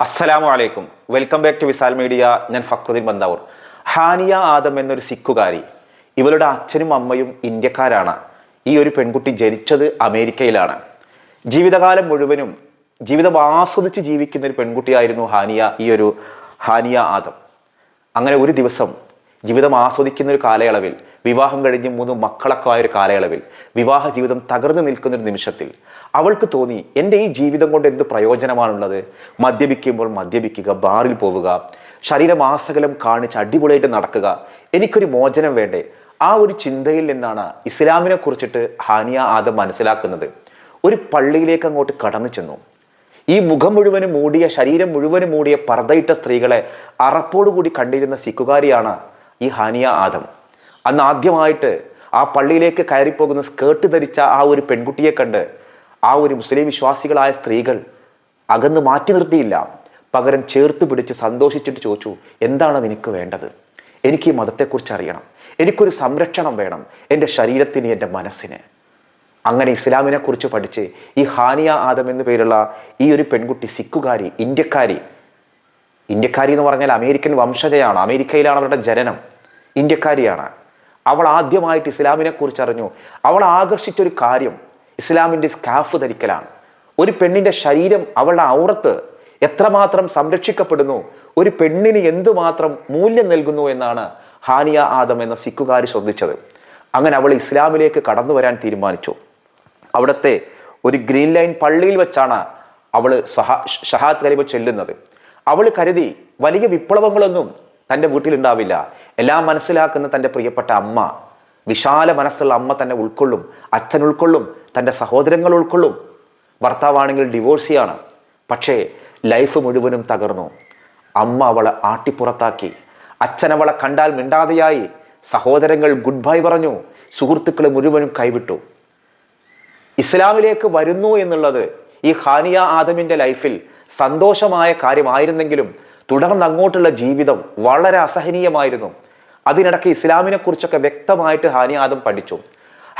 അസ്സലാമു അലൈക്കും. Welcome back to Visal media ഞാൻ ഫക്രുദ്ദീൻ ബന്ദാവൂർ. ഹാനിയ ആദം എന്നൊരു സിക്കുകാരി ഇവളുടെ അച്ഛനും അമ്മയും ഇന്ത്യക്കാരാണ്. ഈ ഒരു പെൺകുട്ടി ജനിച്ചത് അമേരിക്കയിലാണ്. ജീവിതകാലം മുഴുവനും ജീവിതം ആസ്വദിച്ച് ജീവിക്കുന്ന ഒരു പെൺകുട്ടിയായിരുന്നു ഹാനിയ ഈ ഒരു ഹാനിയ ആദം. അങ്ങനെ ഒരു ദിവസം ജീവിതം ആസ്വദിക്കുന്ന ഒരു കാലയളവിൽ വിവാഹം കഴിഞ്ഞ് മൂന്ന് മക്കളൊക്കെ ആയ ഒരു കാലയളവിൽ വിവാഹ ജീവിതം തകർന്നു നിൽക്കുന്ന ഒരു നിമിഷത്തിൽ അവൾക്ക് തോന്നി എന്റെ ഈ ജീവിതം കൊണ്ട് എന്ത് പ്രയോജനമാണുള്ളത്? മദ്യപിക്കുമ്പോൾ മദ്യപിക്കുക ബാറിൽ പോവുക ശരീരമാസകലം കാണിച്ച് അടിപൊളിയായിട്ട് നടക്കുക. എനിക്കൊരു മോചനം വേണ്ടേ? ആ ഒരു ചിന്തയിൽ നിന്നാണ് ഇസ്ലാമിനെ കുറിച്ചിട്ട് ഹാനിയ ആദം മനസ്സിലാക്കുന്നത്. ഒരു പള്ളിയിലേക്ക് അങ്ങോട്ട് കടന്നു ചെന്നു. ഈ മുഖം മുഴുവനും മൂടിയ ശരീരം മുഴുവനും മൂടിയ പർദ്ദയിട്ട സ്ത്രീകളെ അറപ്പോടുകൂടി കണ്ടിരുന്ന സിക്കുകാരിയാണ് ഈ ഹാനിയ ആദം. അന്ന് ആദ്യമായിട്ട് ആ പള്ളിയിലേക്ക് കയറിപ്പോകുന്ന സ്കേർട്ട് ധരിച്ച ആ ഒരു പെൺകുട്ടിയെ കണ്ട് ആ ഒരു മുസ്ലിം വിശ്വാസികളായ സ്ത്രീകൾ അകന്ന് മാറ്റി നിർത്തിയില്ല. പകരം ചേർത്ത് പിടിച്ച് സന്തോഷിച്ചിട്ട് ചോദിച്ചു എന്താണ് നിനക്ക് വേണ്ടത്? എനിക്ക് ഈ മതത്തെക്കുറിച്ച് അറിയണം. എനിക്കൊരു സംരക്ഷണം വേണം എന്റെ ശരീരത്തിന് എന്റെ മനസ്സിന്. അങ്ങനെ ഇസ്ലാമിനെ കുറിച്ച് പഠിച്ച് ഈ ഹാനിയ ആദം എന്നു പേരുള്ള ഈ ഒരു പെൺകുട്ടി സിക്കുകാരി ഇന്ത്യക്കാരി ഇന്ത്യക്കാരി എന്ന് പറഞ്ഞാൽ അമേരിക്കൻ വംശജയാണ് അമേരിക്കയിലാണ് അവരുടെ ജനനം ഇന്ത്യക്കാരിയാണ്. അവൾ ആദ്യമായിട്ട് ഇസ്ലാമിനെ കുറിച്ച് അറിഞ്ഞു. അവൾ ആകർഷിച്ചൊരു കാര്യം ഇസ്ലാമിന്റെ സ്കാഫ് ധരിക്കലാണ്. ഒരു പെണ്ണിന്റെ ശരീരം അവളുടെ ഔറത്ത് എത്രമാത്രം സംരക്ഷിക്കപ്പെടുന്നു ഒരു പെണ്ണിന് എന്തുമാത്രം മൂല്യം നൽകുന്നു എന്നാണ് ഹാനിയ ആദം എന്ന സിഖുകാർ ശ്രദ്ധിച്ചത്. അങ്ങനെ അവൾ ഇസ്ലാമിലേക്ക് കടന്നു വരാൻ തീരുമാനിച്ചു. അവിടുത്തെ ഒരു ഗ്രീൻ ലൈൻ പള്ളിയിൽ വെച്ചാണ് അവൾ സഹാ ഷഹാദ് കരിമ ചെല്ലുന്നത്. അവൾ കരുതി വലിയ വിപ്ലവങ്ങളൊന്നും തന്റെ വീട്ടിലുണ്ടാവില്ല. എല്ലാം മനസ്സിലാക്കുന്ന തന്റെ പ്രിയപ്പെട്ട അമ്മ വിശാല മനസ്സുള്ള അമ്മ തന്നെ ഉൾക്കൊള്ളും അച്ഛൻ ഉൾക്കൊള്ളും തന്റെ സഹോദരങ്ങൾ ഉൾക്കൊള്ളും. ഭർത്താവാണെങ്കിൽ ഡിവോഴ്സിയാണ്. പക്ഷേ ലൈഫ് മുഴുവനും തകർന്നു. അമ്മ അവളെ ആട്ടിപ്പുറത്താക്കി. അച്ഛൻ അവളെ കണ്ടാൽ മിണ്ടാതെയായി. സഹോദരങ്ങൾ ഗുഡ് ബൈ പറഞ്ഞു. സുഹൃത്തുക്കൾ മുഴുവനും കൈവിട്ടു. ഇസ്ലാമിലേക്ക് വരുന്നു എന്നുള്ളത് ഈ ഹാനിയ ആദമിന്റെ ലൈഫിൽ സന്തോഷമായ കാര്യമായിരുന്നെങ്കിലും തുടർന്ന് അങ്ങോട്ടുള്ള ജീവിതം വളരെ അസഹനീയമായിരുന്നു. അതിനിടയ്ക്ക് ഇസ്ലാമിനെ കുറിച്ചൊക്കെ വ്യക്തമായിട്ട് ഹാനി ആദം പഠിച്ചു.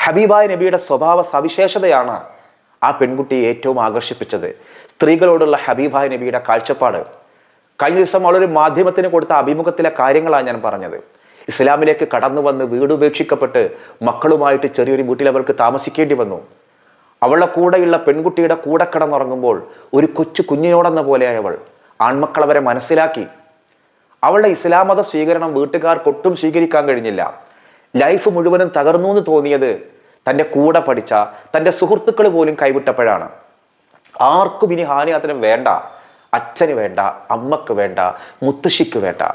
ഹബീബായ നബിയുടെ സ്വഭാവ സവിശേഷതയാണ് ആ പെൺകുട്ടിയെ ഏറ്റവും ആകർഷിപ്പിച്ചത്. സ്ത്രീകളോടുള്ള ഹബീബായ നബിയുടെ കാഴ്ചപ്പാട്. കഴിഞ്ഞ ദിവസം അവളൊരു മാധ്യമത്തിന് കൊടുത്ത അഭിമുഖത്തിലെ കാര്യങ്ങളാണ് ഞാൻ പറഞ്ഞത്. ഇസ്ലാമിലേക്ക് കടന്നു വന്ന് വീട് ഉപേക്ഷിക്കപ്പെട്ട് മക്കളുമായിട്ട് ചെറിയൊരു വീട്ടിൽ അവൾക്ക് താമസിക്കേണ്ടി വന്നു. അവളുടെ കൂടെയുള്ള പെൺകുട്ടിയുടെ കൂടെ കിടന്നുറങ്ങുമ്പോൾ ഒരു കൊച്ചു കുഞ്ഞിനോടെന്ന പോലെയായ അവൾ. ആൺമക്കൾ അവരെ മനസ്സിലാക്കി. അവളുടെ ഇസ്ലാം മത സ്വീകരണം വീട്ടുകാർക്ക് ഒട്ടും സ്വീകരിക്കാൻ കഴിഞ്ഞില്ല. ലൈഫ് മുഴുവനും തകർന്നു എന്ന് തോന്നിയത് തന്റെ കൂടെ പഠിച്ച തന്റെ സുഹൃത്തുക്കൾ പോലും കൈവിട്ടപ്പോഴാണ്. ആർക്കും ഇനി ഹാനിയാത്തിനും വേണ്ട അച്ഛന് വേണ്ട അമ്മയ്ക്ക് വേണ്ട മുത്തശ്ശിക്ക് വേണ്ട.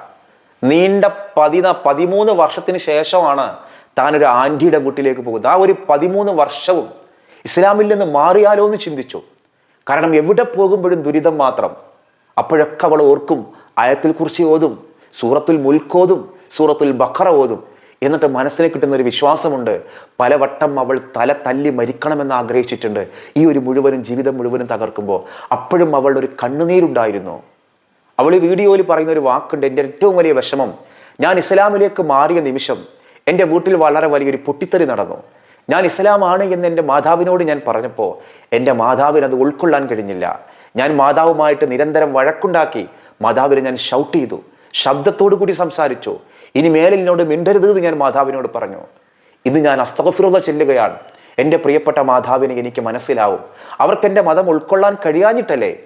നീണ്ട പതിന പതിമൂന്ന് വർഷത്തിന് ശേഷമാണ് താൻ ഒരു ആന്റിയുടെ വീട്ടിലേക്ക് പോകുന്നത്. ആ ഒരു പതിമൂന്ന് വർഷവും ഇസ്ലാമിൽ നിന്ന് മാറിയാലോ എന്ന് ചിന്തിച്ചു. കാരണം എവിടെ പോകുമ്പോഴും ദുരിതം മാത്രം. അപ്പോഴൊക്കെ അവൾ ഓർക്കും ആയത്തിൽ കുറിച്ച് ഓതും സൂറത്തുൽ മുൽക്കോതും സൂറത്തുൽ ബഖറ ഓതും. എന്നിട്ട് മനസ്സിന് കിട്ടുന്ന ഒരു വിശ്വാസമുണ്ട് പലവട്ടം അവൾ തല തല്ലി മരിക്കണമെന്ന് ആഗ്രഹിച്ചിട്ടുണ്ട് ഈ ഒരു മുഴുവനും ജീവിതം മുഴുവനും തകർക്കുമ്പോൾ. അപ്പോഴും അവളുടെ ഒരു കണ്ണുനീരുണ്ടായിരുന്നു. അവൾ ഈ വീഡിയോയിൽ പറയുന്ന ഒരു വാക്കുണ്ട് എന്റെ ഏറ്റവും വലിയ വിഷമം. ഞാൻ ഇസ്ലാമിലേക്ക് മാറിയ നിമിഷം എന്റെ വീട്ടിൽ വളരെ വലിയൊരു പൊട്ടിത്തെറി നടന്നു. ഞാൻ ഇസ്ലാമാണ് എന്ന് എന്റെ മാതാവിനോട് ഞാൻ പറഞ്ഞപ്പോൾ എന്റെ മാതാവിന് അത് ഉൾക്കൊള്ളാൻ കഴിഞ്ഞില്ല. ഞാൻ മാതാവുമായിട്ട് നിരന്തരം വഴക്കുണ്ടാക്കി മാതാവിനെ ഞാൻ ഷൗട്ട് ചെയ്തു ശബ്ദത്തോടു കൂടി സംസാരിച്ചു. ഇനി മേലിൽ എന്നോട് മിണ്ടരുത് എന്ന് ഞാൻ മാതാവിനോട് പറഞ്ഞു. ഇത് ഞാൻ അസ്തഫിറുത ചെല്ലുകയാണ്. എന്റെ പ്രിയപ്പെട്ട മാതാവിനെ എനിക്ക് മനസ്സിലാവും. അവർക്ക് എന്റെ മതം ഉൾക്കൊള്ളാൻ കഴിയാഞ്ഞിട്ടല്ലേ?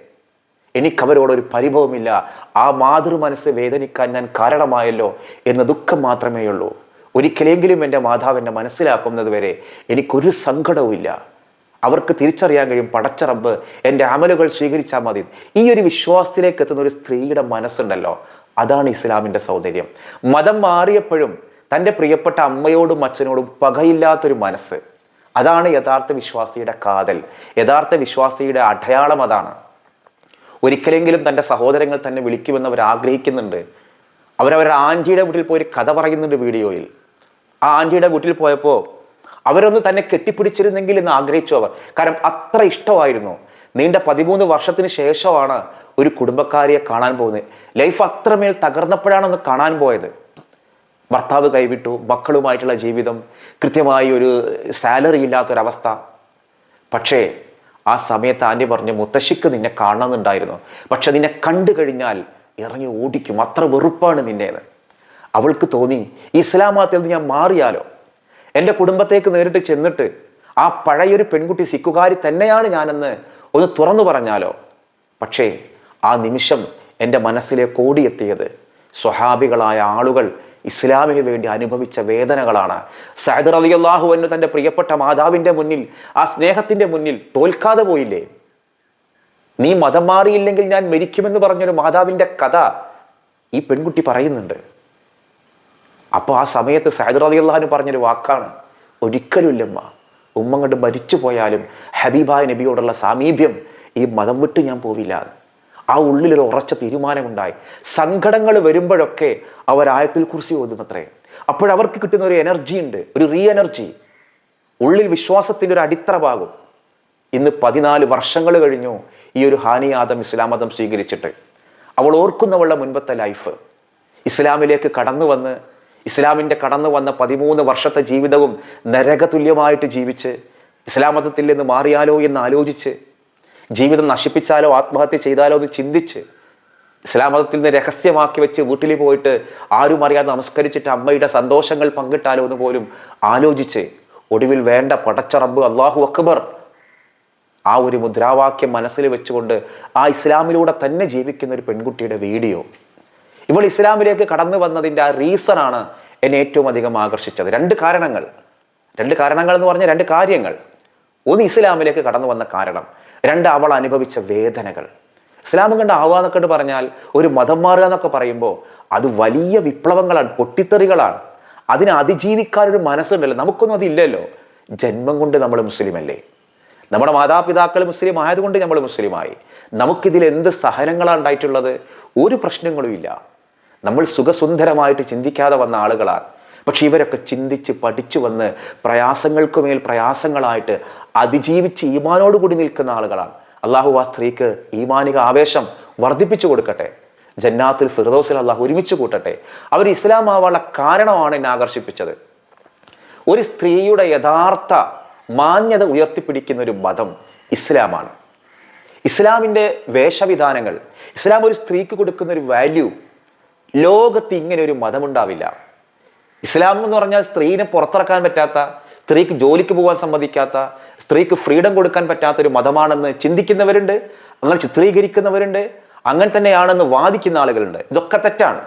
എനിക്കവരോടൊരു പരിഭവമില്ല. ആ മാതൃ മനസ്സ് വേദനിക്കാൻ ഞാൻ കാരണമായല്ലോ എന്ന ദുഃഖം മാത്രമേയുള്ളൂ. ഒരിക്കലെങ്കിലും എന്റെ മാതാവിനെ മനസ്സിലാക്കുന്നത് വരെ എനിക്കൊരു സങ്കടവുമില്ല. അവർക്ക് തിരിച്ചറിയാൻ കഴിയും പടച്ച റബ്ബ് എന്റെ അമലുകൾ സ്വീകരിച്ചാൽ മതി. ഈ ഒരു വിശ്വാസത്തിലേക്ക് എത്തുന്ന ഒരു സ്ത്രീയുടെ മനസ്സുണ്ടല്ലോ അതാണ് ഇസ്ലാമിന്റെ സൗന്ദര്യം. മതം മാറിയപ്പോഴും തന്റെ പ്രിയപ്പെട്ട അമ്മയോടും അച്ഛനോടും പകയില്ലാത്തൊരു മനസ്സ്. അതാണ് യഥാർത്ഥ വിശ്വാസിയുടെ കാതൽ. യഥാർത്ഥ വിശ്വാസിയുടെ അടയാളം അതാണ്. ഒരിക്കലെങ്കിലും തന്റെ സഹോദരങ്ങൾ തന്നെ വിളിക്കുമെന്ന് അവർ ആഗ്രഹിക്കുന്നുണ്ട്. അവരവരുടെ ആന്റിയുടെ വീട്ടിൽ പോയി കഥ പറയുന്നുണ്ട് വീഡിയോയിൽ. ആ ആന്റിയുടെ വീട്ടിൽ പോയപ്പോൾ അവരൊന്ന് തന്നെ കെട്ടിപ്പിടിച്ചിരുന്നെങ്കിൽ എന്ന് ആഗ്രഹിച്ചു അവർ. കാരണം അത്ര ഇഷ്ടമായിരുന്നു. നീണ്ട പതിമൂന്ന് വർഷത്തിന് ശേഷമാണ് ഒരു കുടുംബക്കാരിയെ കാണാൻ പോകുന്നത്. ലൈഫ് അത്രമേൽ തകർന്നപ്പോഴാണ് ഒന്ന് കാണാൻ പോയത്. ഭർത്താവ് കൈവിട്ടു മക്കളുമായിട്ടുള്ള ജീവിതം കൃത്യമായി ഒരു സാലറി ഇല്ലാത്തൊരവസ്ഥ. പക്ഷേ ആ സമയത്ത് ആന്റി പറഞ്ഞു മുത്തശ്ശിക്ക് നിന്നെ കാണണമെന്നുണ്ടായിരുന്നു. പക്ഷെ നിന്നെ കണ്ടു കഴിഞ്ഞാൽ ഇറങ്ങി ഓടിക്കും. അത്ര വെറുപ്പാണ് നിന്നേന്ന്. അവൾക്ക് തോന്നി ഇസ്ലാമാത്തിൽ നിന്ന് ഞാൻ മാറിയാലോ? എന്റെ കുടുംബത്തേക്ക് നേരിട്ട് ചെന്നിട്ട് ആ പഴയൊരു പെൺകുട്ടി സിക്കുകാരി തന്നെയാണ് ഞാനെന്ന് ഒന്ന് തുറന്നു പറഞ്ഞാലോ? പക്ഷേ ആ നിമിഷം എന്റെ മനസ്സിലേക്ക് ഓടിയെത്തിയത് സ്വഹാബികളായ ആളുകൾ ഇസ്ലാമിന് വേണ്ടി അനുഭവിച്ച വേദനകളാണ്. സൈദർ അലി അള്ളാഹു എന്ന് തന്റെ പ്രിയപ്പെട്ട മാതാവിന്റെ മുന്നിൽ ആ സ്നേഹത്തിന്റെ മുന്നിൽ തോൽക്കാതെ പോയില്ലേ? നീ മതം മാറിയില്ലെങ്കിൽ ഞാൻ മരിക്കുമെന്ന് പറഞ്ഞൊരു മാതാവിന്റെ കഥ ഈ പെൺകുട്ടി പറയുന്നുണ്ട്. അപ്പോൾ ആ സമയത്ത് സൈദർ റതി അള്ളഹാന് പറഞ്ഞൊരു വാക്കാണ്. ഒരിക്കലുമില്ലമ്മ ഉമ്മ കണ്ട് മരിച്ചു പോയാലും ഹബീബായ നബിയോടുള്ള സാമീപ്യം ഈ മതം വിട്ട് ഞാൻ പോവില്ല ആ ഉള്ളിലൊരു ഉറച്ച തീരുമാനമുണ്ടായി. സങ്കടങ്ങൾ വരുമ്പോഴൊക്കെ അവർ ആയത്തിൽ കുറിച്ച് ഓതുമത്രേ. അപ്പോഴവർക്ക് കിട്ടുന്ന ഒരു എനർജി ഉണ്ട് ഒരു റീ എനർജി ഉള്ളിൽ വിശ്വാസത്തിന്റെ ഒരു അടിത്തറ ഭാഗം ഇന്ന് പതിനാല് വർഷങ്ങൾ കഴിഞ്ഞു ഈ ഒരു ഹാനിയാദം ഇസ്ലാം മതം സ്വീകരിച്ചിട്ട്. അവൾ ഓർക്കുന്നവളുടെ മുൻപത്തെ ലൈഫ് ഇസ്ലാമിലേക്ക് കടന്നു വന്ന് ഇസ്ലാമിന്റെ കടന്നു വന്ന പതിമൂന്ന് വർഷത്തെ ജീവിതവും നരകതുല്യമായിട്ട് ജീവിച്ച് ഇസ്ലാം മതത്തിൽ നിന്ന് മാറിയാലോ എന്ന് ആലോചിച്ച് ജീവിതം നശിപ്പിച്ചാലോ ആത്മഹത്യ ചെയ്താലോ എന്ന് ചിന്തിച്ച് ഇസ്ലാം മതത്തിൽ നിന്ന് രഹസ്യമാക്കി വെച്ച് വീട്ടിൽ പോയിട്ട് ആരും അറിയാതെ നമസ്കരിച്ചിട്ട് അമ്മയുടെ സന്തോഷങ്ങൾ പങ്കിട്ടാലോ എന്ന് പോലും ആലോചിച്ച് ഒടുവിൽ വേണ്ട പടച്ചറബ് അള്ളാഹു അക്ബർ ആ ഒരു മുദ്രാവാക്യം മനസ്സിൽ വെച്ചുകൊണ്ട് ആ ഇസ്ലാമിലൂടെ തന്നെ ജീവിക്കുന്ന ഒരു പെൺകുട്ടിയുടെ വീഡിയോ. ഇവൾ ഇസ്ലാമിലേക്ക് കടന്നു വന്നതിന്റെ ആ റീസൺ ആണ് എന്നെ ഏറ്റവും അധികം ആകർഷിച്ചത്. രണ്ട് കാരണങ്ങൾ. രണ്ട് കാരണങ്ങൾ എന്ന് പറഞ്ഞാൽ രണ്ട് കാര്യങ്ങൾ. ഒന്ന് ഇസ്ലാമിലേക്ക് കടന്നു വന്ന കാരണം. രണ്ട് അവൾ അനുഭവിച്ച വേദനകൾ. ഇസ്ലാം കണ്ട എന്നൊക്കെ പറഞ്ഞാൽ ഒരു മതം മാറുക എന്നൊക്കെ പറയുമ്പോൾ അത് വലിയ വിപ്ലവങ്ങളാണ് പൊട്ടിത്തെറികളാണ്. അതിനെ അതിജീവിക്കാനൊരു മനസ്സുണ്ടല്ലോ. നമുക്കൊന്നും അതില്ലല്ലോ. ജന്മം കൊണ്ട് നമ്മൾ മുസ്ലിം അല്ലേ നമ്മുടെ മാതാപിതാക്കൾ മുസ്ലിം ആയതുകൊണ്ട് നമ്മൾ മുസ്ലിമായി നമുക്കിതിൽ എന്ത് സഹനങ്ങളാണ് ഉണ്ടായിട്ടുള്ളത്? ഒരു പ്രശ്നങ്ങളും ഇല്ല. നമ്മൾ സുഖസുന്ദരമായിട്ട് ചിന്തിക്കാതെ വന്ന ആളുകളാണ്. പക്ഷെ ഇവരൊക്കെ ചിന്തിച്ച് പഠിച്ചു വന്ന് പ്രയാസങ്ങൾക്ക് മേൽ പ്രയാസങ്ങളായിട്ട് അതിജീവിച്ച് ഈമാനോടുകൂടി നിൽക്കുന്ന ആളുകളാണ്. അള്ളാഹു ആ സ്ത്രീക്ക് ഈമാനിക ആവേശം വർദ്ധിപ്പിച്ചു കൊടുക്കട്ടെ. ജന്നാത്തിൽ ഫിറദോസിൽ അള്ളാഹു ഒരുമിച്ച് കൂട്ടട്ടെ. അവർ ഇസ്ലാം ആവാനുള്ള കാരണമാണ് എന്നെ ആകർഷിപ്പിച്ചത്. ഒരു സ്ത്രീയുടെ യഥാർത്ഥ മാന്യത ഉയർത്തിപ്പിടിക്കുന്ന ഒരു മതം ഇസ്ലാമാണ്. ഇസ്ലാമിന്റെ വേഷവിധാനങ്ങൾ ഇസ്ലാം ഒരു സ്ത്രീക്ക് കൊടുക്കുന്ന ഒരു വാല്യൂ ലോകത്ത് ഇങ്ങനെ ഒരു മതമുണ്ടാവില്ല. ഇസ്ലാം എന്ന് പറഞ്ഞാൽ സ്ത്രീനെ പുറത്തിറക്കാൻ പറ്റാത്ത സ്ത്രീക്ക് ജോലിക്ക് പോകാൻ സമ്മതിക്കാത്ത സ്ത്രീക്ക് ഫ്രീഡം കൊടുക്കാൻ പറ്റാത്ത ഒരു മതമാണെന്ന് ചിന്തിക്കുന്നവരുണ്ട് അങ്ങനെ ചിത്രീകരിക്കുന്നവരുണ്ട് അങ്ങനെ തന്നെയാണെന്ന് വാദിക്കുന്ന ആളുകളുണ്ട്. ഇതൊക്കെ തെറ്റാണ്.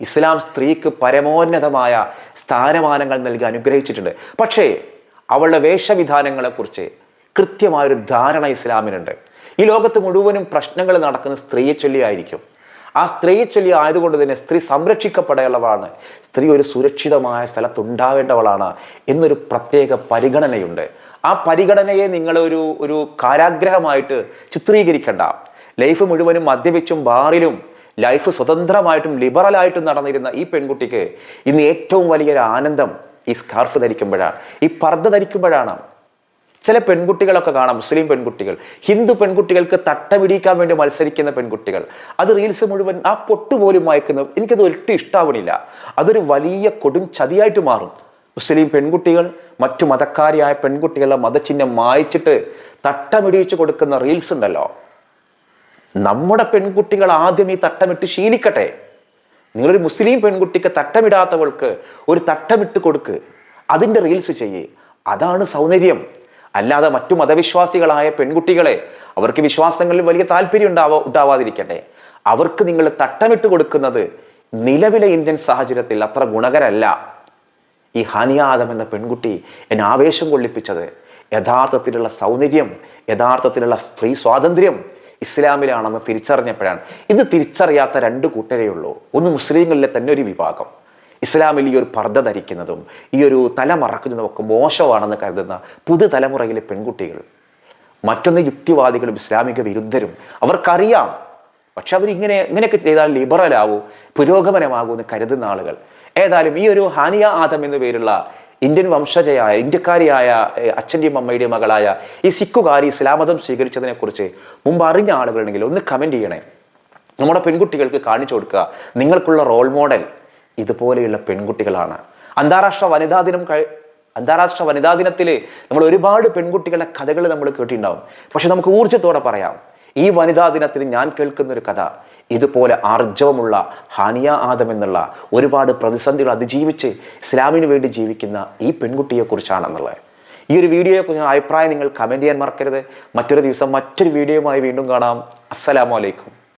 ഇസ്ലാം സ്ത്രീക്ക് പരമോന്നതമായ സ്ഥാനമാനങ്ങൾ നൽകി അനുഗ്രഹിച്ചിട്ടുണ്ട്. പക്ഷേ അവളുടെ വേഷവിധാനങ്ങളെക്കുറിച്ച് കൃത്യമായൊരു ധാരണ ഇസ്ലാമിനുണ്ട്. ഈ ലോകത്ത് മുഴുവനും പ്രശ്നങ്ങൾ നടക്കുന്ന സ്ത്രീയെ ചൊല്ലിയായിരിക്കും. ആ സ്ത്രീയെ ചൊല്ലി ആയതുകൊണ്ട് തന്നെ സ്ത്രീ സംരക്ഷിക്കപ്പെടേണ്ടവളാണ്. സ്ത്രീ ഒരു സുരക്ഷിതമായ സ്ഥലത്തുണ്ടാവേണ്ടവളാണ് എന്നൊരു പ്രത്യേക പരിഗണനയുണ്ട്. ആ പരിഗണനയെ നിങ്ങൾ ഒരു ഒരു കാരാഗ്രഹമായിട്ട് ചിത്രീകരിക്കേണ്ട. ലൈഫ് മുഴുവനും മദ്യപിച്ചും ബാറിലും ലൈഫ് സ്വതന്ത്രമായിട്ടും ലിബറലായിട്ടും നടന്നിരുന്ന ഈ പെൺകുട്ടിക്ക് ഇന്ന് ഏറ്റവും വലിയൊരു ആനന്ദം ഈ സ്കാർഫ് ധരിക്കുമ്പോഴാണ്. ഈ പർദ്ദ ധരിക്കുമ്പോഴാണ് ചില പെൺകുട്ടികളൊക്കെ കാണാം മുസ്ലിം പെൺകുട്ടികൾ. ഹിന്ദു പെൺകുട്ടികൾക്ക് തട്ടമിടിക്കാൻ വേണ്ടി മത്സരിക്കുന്ന പെൺകുട്ടികൾ. അത് റീൽസ് മുഴുവൻ ആ പൊട്ടുപോലും വായിക്കുന്നത് എനിക്കത് ഒട്ടും ഇഷ്ടാവണില്ല. അതൊരു വലിയ കൊടും ചതിയായിട്ട് മാറും. മുസ്ലിം പെൺകുട്ടികൾ മറ്റു മതക്കാരിയായ പെൺകുട്ടികളുടെ മതചിഹ്നം മായിച്ചിട്ട് തട്ടമിടിയിച്ചു കൊടുക്കുന്ന റീൽസ് ഉണ്ടല്ലോ. നമ്മുടെ പെൺകുട്ടികൾ ആദ്യം ഈ തട്ടമിട്ട് ശീലിക്കട്ടെ. നിങ്ങളൊരു മുസ്ലിം പെൺകുട്ടിക്ക് തട്ടമിടാത്തവൾക്ക് ഒരു തട്ടമിട്ട് കൊടുക്ക്. അതിന്റെ റീൽസ് ചെയ്യേ. അതാണ് സൗന്ദര്യം. അല്ലാതെ മറ്റു മതവിശ്വാസികളായ പെൺകുട്ടികളെ അവർക്ക് വിശ്വാസങ്ങളിൽ വലിയ താല്പര്യം ഉണ്ടാവാ ഉണ്ടാവാതിരിക്കട്ടെ. അവർക്ക് നിങ്ങൾ തട്ടമിട്ട് കൊടുക്കുന്നത് നിലവിലെ ഇന്ത്യൻ സാഹചര്യത്തിൽ അത്ര ഗുണകരല്ല. ഈ ഹാനിയ ആദം എന്ന പെൺകുട്ടി എന്നെ ആവേശം കൊള്ളിപ്പിച്ചത്. യഥാർത്ഥത്തിലുള്ള സൗന്ദര്യം യഥാർത്ഥത്തിലുള്ള സ്ത്രീ സ്വാതന്ത്ര്യം ഇസ്ലാമിലാണെന്ന് തിരിച്ചറിഞ്ഞപ്പോഴാണ്. ഇത് തിരിച്ചറിയാത്ത രണ്ട് കൂട്ടരേ ഉള്ളൂ. ഒന്ന് മുസ്ലിങ്ങളിലെ തന്നെ ഒരു വിഭാഗം. ഇസ്ലാമിൽ ഈ ഒരു പർദ്ദ ധരിക്കുന്നതും ഈ ഒരു തല മറക്കുന്നതും ഒക്കെ മോശമാണെന്ന് കരുതുന്ന പുതുതലമുറയിലെ പെൺകുട്ടികൾ മറ്റൊന്ന് യുക്തിവാദികളും ഇസ്ലാമിക വിരുദ്ധരും അവർക്കറിയാം. പക്ഷെ അവരിങ്ങനെ ഇങ്ങനെയൊക്കെ ചെയ്താൽ ലിബറലാവൂ പുരോഗമനമാകൂ എന്ന് കരുതുന്ന ആളുകൾ. ഏതായാലും ഈ ഒരു ഹാനിയ ആദം എന്ന പേരുള്ള ഇന്ത്യൻ വംശജയായ ഇന്ത്യക്കാരിയായ അച്ഛന്റെയും അമ്മയുടെയും മകളായ ഈ സിക്കുകാരി ഇസ്ലാമതം സ്വീകരിച്ചതിനെക്കുറിച്ച് മുമ്പ് അറിഞ്ഞ ആളുകളുണ്ടെങ്കിൽ ഒന്ന് കമന്റ് ചെയ്യണേ. നമ്മുടെ പെൺകുട്ടികൾക്ക് കാണിച്ചു കൊടുക്കുക. നിങ്ങൾക്കുള്ള റോൾ മോഡൽ ഇതുപോലെയുള്ള പെൺകുട്ടികളാണ്. അന്താരാഷ്ട്ര വനിതാ ദിനം കഴി അന്താരാഷ്ട്ര വനിതാ ദിനത്തിൽ നമ്മൾ ഒരുപാട് പെൺകുട്ടികളുടെ കഥകൾ നമ്മൾ കേട്ടിട്ടുണ്ടാവും. പക്ഷെ നമുക്ക് ഊർജത്തോടെ പറയാം. ഈ വനിതാ ദിനത്തിൽ ഞാൻ കേൾക്കുന്ന ഒരു കഥ. ഇതുപോലെ ആർജവമുള്ള ഹാനിയ ആദം എന്നുള്ള ഒരുപാട് പ്രതിസന്ധികൾ അതിജീവിച്ച് ഇസ്ലാമിന് വേണ്ടി ജീവിക്കുന്ന ഈ പെൺകുട്ടിയെ കുറിച്ചാണെന്നുള്ളത് ഈ ഒരു വീഡിയോയെക്കുറിച്ച് അഭിപ്രായം നിങ്ങൾ കമന്റ് ചെയ്യാൻ മറക്കരുത്. മറ്റൊരു ദിവസം മറ്റൊരു വീഡിയോയുമായി വീണ്ടും കാണാം. അസ്സലാമു അലൈക്കും.